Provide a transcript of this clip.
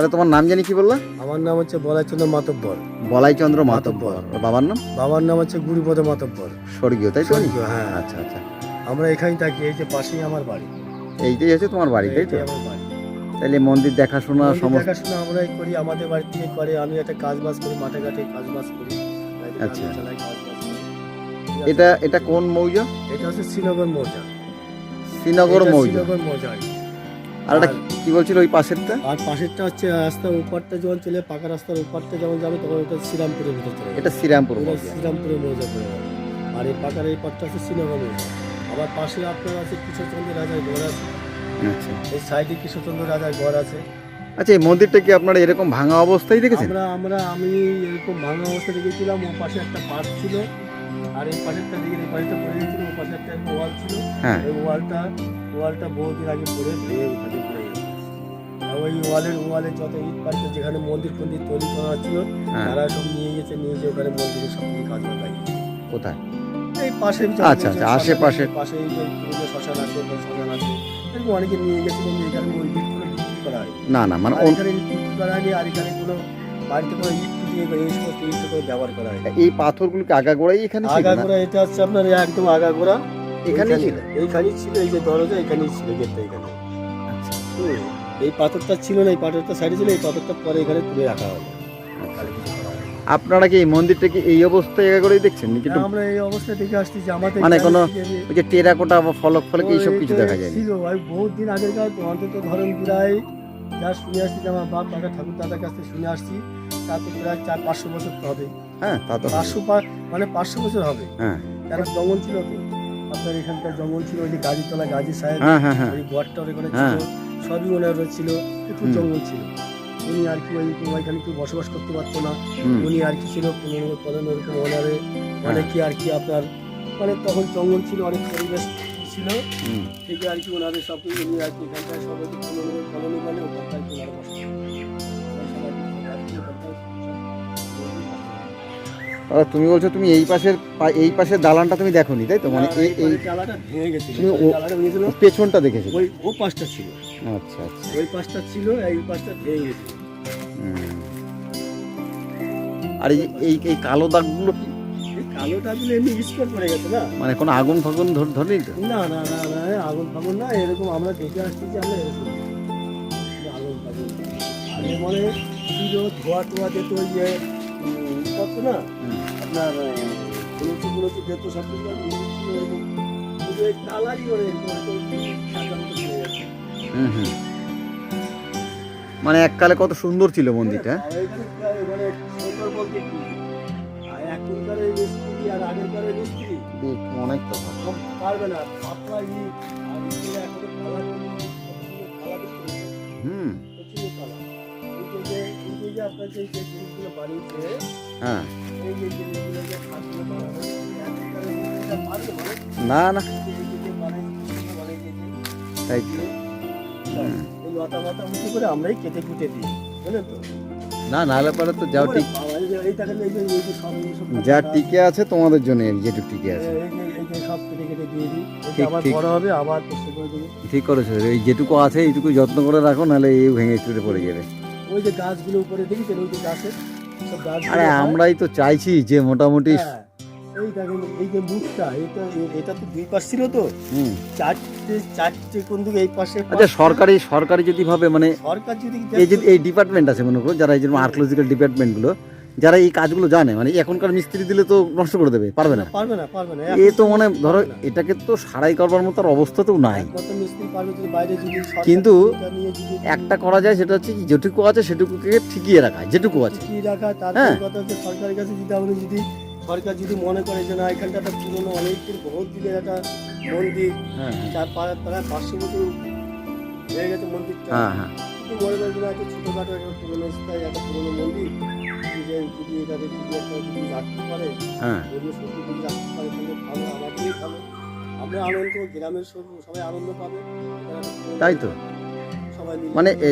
তাহলে তোমার নাম জানি কি বললা? আমার নাম হচ্ছে বলাইচন্দ্র মাতব্বর। বলাইচন্দ্র মাতব্বর। বাবার নাম? বাবার নাম হচ্ছে গুরুপদ মাতব্বর। স্বর্গীয় তাই তো? হ্যাঁ। আচ্ছা আচ্ছা। আমরা এখানেই থাকি এই যে পাশেই আমার বাড়ি। এইটাই হচ্ছে তোমার বাড়ি তাই তো? তাহলে মন্দির দেখাশোনা সমস্ত দেখাশোনা আমরাই করি আমাদের বাড়ি থেকে করে। আমি একটা কাজ বাজ করি মাঠে ঘাটে কাজ বাজ করি আচ্ছা। করি। এটা এটা কোন মৌজা? এটা হচ্ছে শ্রীনগর মৌজা। শ্রীনগর মৌজা। শ্রীনগর মৌজা আর এটা কি বলছিল ওই পাশেরটা? আর পাশেরটা হচ্ছে রাস্তার উপরটা যখন চলে পাকা রাস্তার উপরটা যখন যাবে তখন ওটা শ্রীরামপুরের ভিতর চলে এটা শ্রীরামপুর শ্রীরামপুরের মৌজা পড়ে আর এই পাকার এই পাটটা হচ্ছে শ্রীনগর মৌজা। আবার পাশে আপনার আছে কৃষ্ণচন্দ্র রাজার ঘর আছে। আচ্ছা। এই সাইডে কৃষ্ণচন্দ্র রাজার ঘর আছে। আচ্ছা এই মন্দিরটা কি আপনারা এরকম ভাঙা অবস্থায় দেখেছেন? আমরা আমরা আমি এরকম ভাঙা অবস্থা দেখেছিলাম ও পাশে একটা পার্ক ছিল। আর এই পাশেরটা দিকে এই পাশেরটা পড়ে গেছিল ও পাশে একটা ওয়াল ছিল। হ্যাঁ। এই ওয়ালটা ওয়ালটা বহুদিন আগে পড়ে ভেঙে ওখানে পড়ে গেছে ওই ওয়ালের ওয়ালে যত ইট পাশে যেখানে মন্দির ফন্দির তৈরি করা হচ্ছিল হ্যাঁ। তারা সব নিয়ে গেছে নিয়ে গিয়ে ওখানে মন্দিরের সব কিছু কাজ লাগিয়েছে কোথায়? এই পাশে আচ্ছা, আচ্ছা, আশেপাশে। পাশে এই যে পুরো শ্মশান আছে শ্মশান আছে। এরকম অনেকে নিয়ে গেছে কিন্তু এখানে ওই বিক্রি করা হয় না না মানে এখানে ইট করা হয়নি আর এখানে কোনো বাড়িতে কোনো ইট এই সমস্ত ইট করে ব্যবহার করা হয় এই পাথরগুলো কি আগাগোড়াই এখানে আগাগোড়া এটা হচ্ছে আপনার একদম আগাগোড়া। এখানেই ছিল? এইখানেই ছিল এই যে দরজা এখানেই ছিল গেটটা এখানে আচ্ছা। এই পাথরটা ছিল না এই পাথরটা সাইডে ছিল এই পাথরটা পরে এখানে তুলে রাখা হলো। আপনারা কি এই মন্দিরটা কি এই অবস্থায় আগাগোড়াই দেখছেন নাকি আমরা এই অবস্থা দেখে আসছি যে আমাদের মানে কোনো- ওই যে টেরাকোটা বা ফলক ফলক এইসব কিছু দেখা যায় ছিল ভাই বহুত দিন আগের কাজ অন্তত ধরেন প্রায় যা শুনে আসছি যে আমার বাপ দাদা ঠাকুর দাদার কাছ থেকে শুনে আসছি তা তো প্রায় চার পাঁচশো বছর হবে। হ্যাঁ তা তো পাঁচশো মানে পাঁচশো বছর হবে। হ্যাঁ। কারণ জঙ্গল ছিল তো? আপনার এখানকার জঙ্গল ছিল ওই যে গাজীতলা গাজী সাহেব হ্যাঁ হ্যাঁ হ্যাঁ। ওই গোয়ারটা ওখানে হ্যাঁ। ছিল সবই ওনার ছিল প্রচুর জঙ্গল ছিল। উনি আর কি ওই ওইখানে কেউ বসবাস করতে পারতো না। উনি আর কি ছিল পনেরো পনেরো এরকম ওনারে হ্যাঁ। অনেকে আর কি আপনার মানে তখন জঙ্গল ছিল অনেক পরিবেশ ছিল। থেকে আর কি ওনাদের সব উনি আর কি এখানটায় সবাই কলোনি কলোনি মানে ওখানটায় ওনারা বসবাস তুমি বলছো তুমি এই পাশের এই পাশের দালানটা তুমি দেখোনি তাই তো? মানে এই এই চালাটা ভেঙে গেছিল। ভেঙেছিল। পেছনটা দেখেছ ওই ও পাশটা ছিল। আচ্ছা আচ্ছা। ওই পাশটা ছিল এই পাশটা ভেঙে গেছিল। আর এই এই এই কালো দাগগুলো কি? এই কালো টাগুলো এমনি স্পট পড়ে গেছে না? মানে কোনো আগুন ফাগুন ধর- তো? না না না না আগুন ফাগুন না এরকম আমরা দেখে আসছি যে আমরা এরকম। আগুন ফাগুন। আগে মানে ধোয়া টোয়া যেত ওই যে না আপনার যেত সব কিছু এরকম কালারই মানে এককালে কত সুন্দর ছিল মন্দিরটা হ্যাঁ? প্রায় মানে অনেক হুম। হ্যাঁ মানে না না তাই তো আমরাই কেটে কুটে দিই বুঝলেন তো নাহলে পরে তো যাও ঠিক যে- টিকে আছে তোমাদের জন্য যেটুকু টিকে আছে ঠিক, করেছ এই যেটুকু আছে এইটুকু যত্ন করে রাখো নাহলে এই ভেঙে চুরে পড়ে যাবে ওই যে গাছগুলো উপরে দেখেছেন ওই যে গাছের সব আরে আমরাই তো চাইছি যে মোটামুটি হ্যাঁ, এই দেখেন এই যে মুখটা এটা এটা তো দুই পাশ ছিল তো। চারটে চারটে কোন দিকে এই পাশে আচ্ছা সরকারি সরকারি যদি ভাবে মানে সরকার যদি এই যে এই ডিপার্টমেন্ট আছে মনে করো যারা এই যে আর্কোলজিক্যাল ডিপার্টমেন্টগুলো যারা এই কাজগুলো জানে মানে এখনকার মিস্ত্রি দিলে তো নষ্ট করে দেবে পারবে না। পারবে না পারবে না। এ তো মানে ধরো এটাকে তো সারাই করবার মতো আর অবস্থাতেও নাই। কিন্তু একটা করা যায় সেটা হচ্ছে কি যেটুকু আছে সেটুকুকে ঠিকিয়ে রাখা যেটুকু আছে। হ্যাঁ। সরকারের কাছে যদি আপনি যদি সরকার যদি মনে করে যে না এখানটা একটা পুরোনো অনেক বহুত দিনের একটা মন্দির হ্যাঁ চার পা- প্রায় পাঁচশো বছর হয়ে গেছে মন্দিরটা। হ্যাঁ হ্যাঁ। মনে করেন যে না, একটা ছোটোখাটো একটা পুরোনো স্থায়ী একটা পুরোনো মন্দির যদি যদি এটাকে যদি একটা যদি রাখতে পারে হ্যাঁ। ধর্মীয় শক্তি যদি রাখতে পারে তাহলে ভালো আমাদেরই ভালো। আমরা আনন্দ গ্রামের সব- সবাই আনন্দ পাবে। তাই তো। সবাই মানে